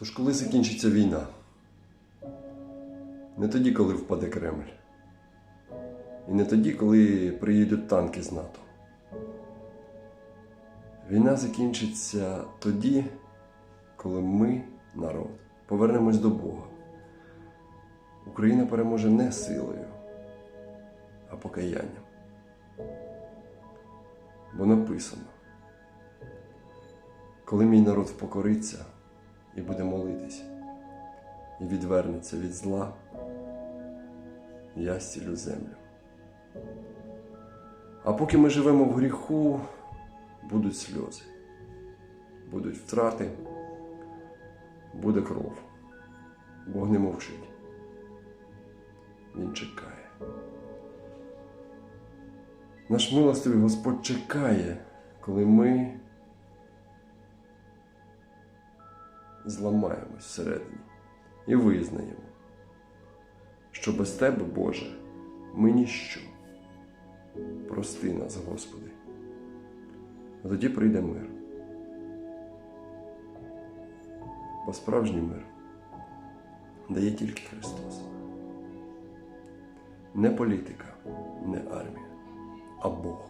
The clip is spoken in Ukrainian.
Тож коли закінчиться війна? Не тоді, коли впаде Кремль. І не тоді, коли приїдуть танки з НАТО. Війна закінчиться тоді, коли ми, народ, повернемось до Бога. Україна переможе не силою, а покаянням. Бо написано, коли мій народ впокориться і буде молитись, і відвернеться від зла, я зцілю землю. А поки ми живемо в гріху, будуть сльози, будуть втрати, буде кров. Бог не мовчить. Він чекає. Наш милостивий Господь чекає, коли ми зламаємось всередині і визнаємо, що без Тебе, Боже, ми ніщо. Прости нас, Господи. А тоді прийде мир. Бо справжній мир дає тільки Христос. Не політика, не армія, а Бог.